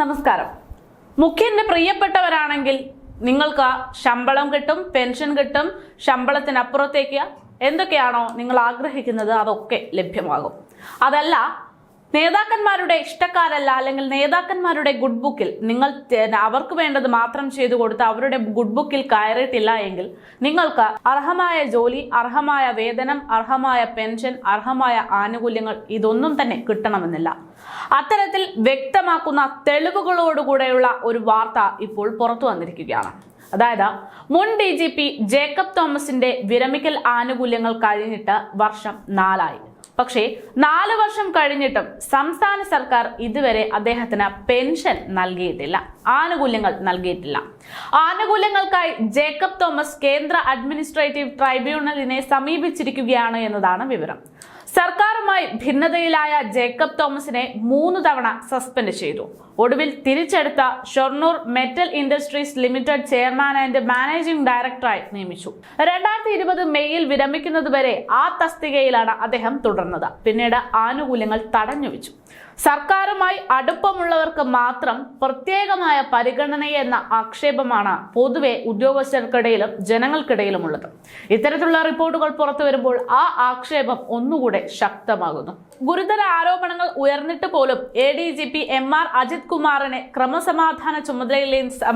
നമസ്കാരം. മുഖ്യന്റെ പ്രിയപ്പെട്ടവരാണെങ്കിൽ നിങ്ങൾക്ക് ശമ്പളം കിട്ടും പെൻഷൻ കിട്ടും ശമ്പളത്തിനപ്പുറത്തേക്ക് എന്തൊക്കെയാണോ നിങ്ങൾ ആഗ്രഹിക്കുന്നത് അതൊക്കെ ലഭ്യമാകും. അതല്ല നേതാക്കന്മാരുടെ ഇഷ്ടക്കാരല്ല അല്ലെങ്കിൽ നേതാക്കന്മാരുടെ ഗുഡ് ബുക്കിൽ നിങ്ങൾ അവർക്ക് വേണ്ടത് മാത്രം ചെയ്തു കൊടുത്ത് അവരുടെ ഗുഡ് ബുക്കിൽ കയറിയിട്ടില്ല എങ്കിൽ നിങ്ങൾക്ക് അർഹമായ ജോലി അർഹമായ വേതനം അർഹമായ പെൻഷൻ അർഹമായ ആനുകൂല്യങ്ങൾ ഇതൊന്നും തന്നെ കിട്ടണമെന്നില്ല. അത്തരത്തിൽ വ്യക്തമാക്കുന്ന തെളിവുകളോടുകൂടെയുള്ള ഒരു വാർത്ത ഇപ്പോൾ പുറത്തു വന്നിരിക്കുകയാണ്. അതായത് മുൻ ഡി ജേക്കബ് തോമസിന്റെ വിരമിക്കൽ ആനുകൂല്യങ്ങൾ കഴിഞ്ഞിട്ട് വർഷം നാലായി. പക്ഷേ നാലു വർഷം കഴിഞ്ഞിട്ടും സംസ്ഥാന സർക്കാർ ഇതുവരെ അദ്ദേഹത്തിന് പെൻഷൻ നൽകിയിട്ടില്ല. ആനുകൂല്യങ്ങൾ നൽകിയിട്ടില്ല. ആനുകൂല്യങ്ങൾക്കായി ജേക്കബ് തോമസ് കേന്ദ്ര അഡ്മിനിസ്ട്രേറ്റീവ് ട്രൈബ്യൂണലിനെ സമീപിച്ചിരിക്കുകയാണ് എന്നതാണ് വിവരം. സർക്കാരുമായി ഭിന്നതയിലായ ജേക്കബ് തോമസിനെ മൂന്ന് തവണ സസ്പെൻഡ് ചെയ്തു. ഒടുവിൽ തിരിച്ചെടുത്ത Shoranur metal industries limited chairman and managing ഡയറക്ടറായി നിയമിച്ചു. രണ്ടായിരത്തി ഇരുപത് മെയ്യിൽ വിരമിക്കുന്നതുവരെ ആ തസ്തികയിലാണ് അദ്ദേഹം തുടർന്നത്. പിന്നീട് ആനുകൂല്യങ്ങൾ തടഞ്ഞുവെച്ചു. സർക്കാരുമായി അടുപ്പമുള്ളവർക്ക് മാത്രം പ്രത്യേകമായ പരിഗണനയെന്ന ആക്ഷേപമാണ് പൊതുവെ ഉദ്യോഗസ്ഥർക്കിടയിലും ജനങ്ങൾക്കിടയിലും ഉള്ളത് ഇത്തരത്തിലുള്ള റിപ്പോർട്ടുകൾ പുറത്തു വരുമ്പോൾ ആ ആക്ഷേപം ഒന്നുകൂടെ ശക്തമാകുന്നു. ഗുരുതര ആരോപണങ്ങൾ ഉയർന്നിട്ട് പോലും A D G P M R Ajith കുമാറിനെ ക്രമസമാധാന ചുമതലയിൽ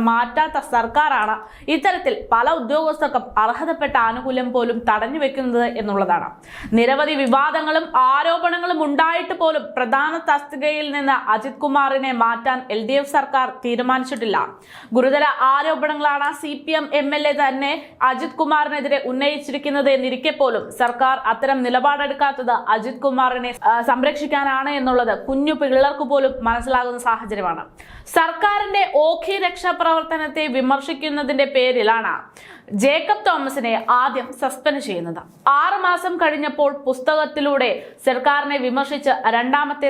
മാറ്റാത്ത സർക്കാരാണ് ഇത്തരത്തിൽ പല ഉദ്യോഗസ്ഥർക്കും അർഹതപ്പെട്ട ആനുകൂല്യം പോലും തടഞ്ഞു വെക്കുന്നത് എന്നുള്ളതാണ്. നിരവധി വിവാദങ്ങളും ആരോപണങ്ങളും ഉണ്ടായിട്ട് പോലും പ്രധാന തസ്തികയിൽ നിന്ന് അജിത് കുമാറിനെ മാറ്റാൻ എൽ ഡി എഫ് സർക്കാർ തീരുമാനിച്ചിട്ടില്ല. ഗുരുതര ആരോപണങ്ങളാണ് C P M M L A തന്നെ അജിത് കുമാറിനെതിരെ ഉന്നയിച്ചിരിക്കുന്നത് എന്നിരിക്കെ പോലും സർക്കാർ അത്തരം നിലപാടെടുക്കാത്തത് അജിത് കുമാറിനെ സംരക്ഷിക്കാനാണ് എന്നുള്ളത് കുഞ്ഞു പിള്ളേർക്ക് പോലും മനസ്സിലാകുന്ന സാഹചര്യമാണ്. സർക്കാരിന്റെ ഓഖി രക്ഷാപ്രവർത്തനത്തെ വിമർശിക്കുന്നതിന്റെ പേരിലാണ് ജേക്കബ് തോമസിനെ ആദ്യം സസ്പെൻഡ് ചെയ്യുന്നത്. ആറ് മാസം കഴിഞ്ഞപ്പോൾ പുസ്തകത്തിലൂടെ സർക്കാരിനെ വിമർശിച്ച് രണ്ടാമത്തെ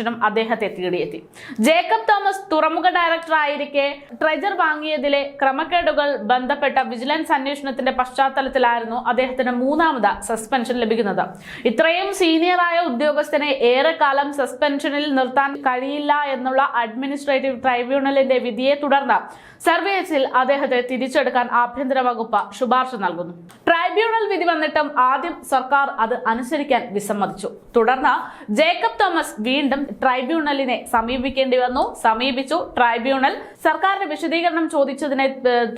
സസ്പെൻഷനും അദ്ദേഹത്തെ തേടിയെത്തി. ജേക്കബ് തോമസ് തുറമുഖ ഡയറക്ടർ ആയിരിക്കെ ട്രെജർ വാങ്ങിയതിലെ ക്രമക്കേടുകൾ ബന്ധപ്പെട്ട വിജിലൻസ് അന്വേഷണത്തിന്റെ പശ്ചാത്തലത്തിലായിരുന്നു അദ്ദേഹത്തിന് മൂന്നാമത് സസ്പെൻഷൻ ലഭിക്കുന്നത്. ഇത്രയും സീനിയറായ ഉദ്യോഗസ്ഥനെ ഏറെക്കാലം സസ്പെൻഷനിൽ നിർത്താൻ കഴിയില്ല എന്നുള്ള അഡ്മിനിസ്ട്രേറ്റീവ് ട്രൈബ്യൂണലിന്റെ വിധിയെ തുടർന്ന് സർവീസിൽ അദ്ദേഹത്തെ തിരിച്ചെടുക്കാൻ ആഭ്യന്തര വകുപ്പ് ശുപാർശ നൽകുന്നു. ട്രൈബ്യൂണൽ വിധി വന്നിട്ടും ആദ്യം സർക്കാർ അത് അനുസരിക്കാൻ വിസമ്മതിച്ചു. തുടർന്ന് ജേക്കബ് തോമസ് വീണ്ടും ട്രൈബ്യൂണലിനെ സമീപിക്കേണ്ടി വന്നു. സമീപിച്ചു. ട്രൈബ്യൂണൽ സർക്കാരിന്റെ വിശദീകരണം ചോദിച്ചതിനെ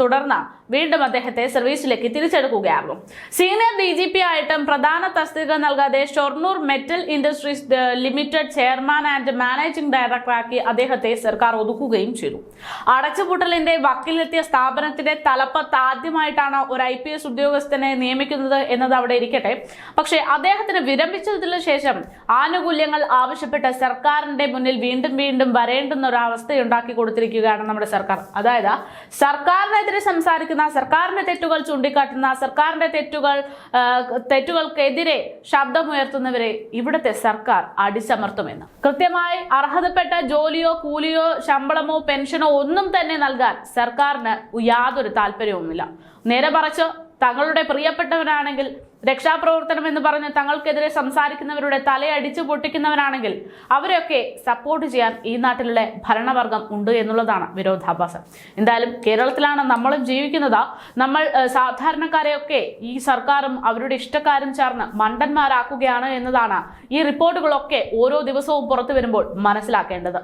തുടർന്ന് വീണ്ടും അദ്ദേഹത്തെ സർവീസിലേക്ക് തിരിച്ചെടുക്കുകയായിരുന്നു. സീനിയർ ഡി ജി പി ആയിട്ടും പ്രധാന തസ്തിക നൽകാതെ Shoranur metal industries limited chairman and managing ഡയറക്ടറാക്കി അദ്ദേഹത്തെ സർക്കാർ ഒതുക്കുകയും ചെയ്തു. അടച്ചുപൂട്ടലിന്റെ വക്കിലെത്തിയ സ്ഥാപനത്തിന്റെ തലപ്പത്ത് ആദ്യമായിട്ടാണ് ഒരു ഐ ഉദ്യോഗസ്ഥനെ നിയമിക്കുന്നത് എന്നത് അവിടെ ഇരിക്കട്ടെ. പക്ഷെ അദ്ദേഹത്തിന് വിരമിച്ചതിനു ശേഷം ആനുകൂല്യങ്ങൾ ആവശ്യപ്പെട്ട് സർക്കാരിന്റെ മുന്നിൽ വീണ്ടും വീണ്ടും വരേണ്ടുന്ന ഒരു അവസ്ഥയുണ്ടാക്കി കൊടുത്തിരിക്കുകയാണ് നമ്മുടെ സർക്കാർ. അതായത് സർക്കാരിനെതിരെ സംസാരിക്കുന്ന സർക്കാരിന്റെ തെറ്റുകൾ ചൂണ്ടിക്കാട്ടുന്ന സർക്കാരിന്റെ തെറ്റുകൾ തെറ്റുകൾക്കെതിരെ ശബ്ദമുയർത്തുന്നവരെ ഇവിടുത്തെ സർക്കാർ അടിച്ചമർത്തുമെന്ന്. കൃത്യമായി അർഹതപ്പെട്ട ജോലിയോ കൂലിയോ ശമ്പളമോ പെൻഷനോ ഒന്നും തന്നെ നൽകാൻ സർക്കാരിന് യാതൊരു താല്പര്യവുമില്ല. നേരെ മറിച്ച് തങ്ങളുടെ പ്രിയപ്പെട്ടവരാണെങ്കിൽ രക്ഷാപ്രവർത്തനം എന്ന് പറഞ്ഞ് തങ്ങൾക്കെതിരെ സംസാരിക്കുന്നവരുടെ തലയടിച്ചു പൊട്ടിക്കുന്നവരാണെങ്കിൽ അവരെയൊക്കെ സപ്പോർട്ട് ചെയ്യാൻ ഈ നാട്ടിലുള്ള ഭരണവർഗം ഉണ്ട് എന്നുള്ളതാണ് വിരോധാഭാസം. എന്തായാലും കേരളത്തിലാണ് നമ്മളും ജീവിക്കുന്നത്. നമ്മൾ സാധാരണക്കാരെയൊക്കെ ഈ സർക്കാരും അവരുടെ ഇഷ്ടക്കാരും ചേർന്ന് മണ്ടന്മാരാക്കുകയാണ് എന്നതാണ് ഈ റിപ്പോർട്ടുകളൊക്കെ ഓരോ ദിവസവും പുറത്തു വരുമ്പോൾ മനസ്സിലാക്കേണ്ടത്.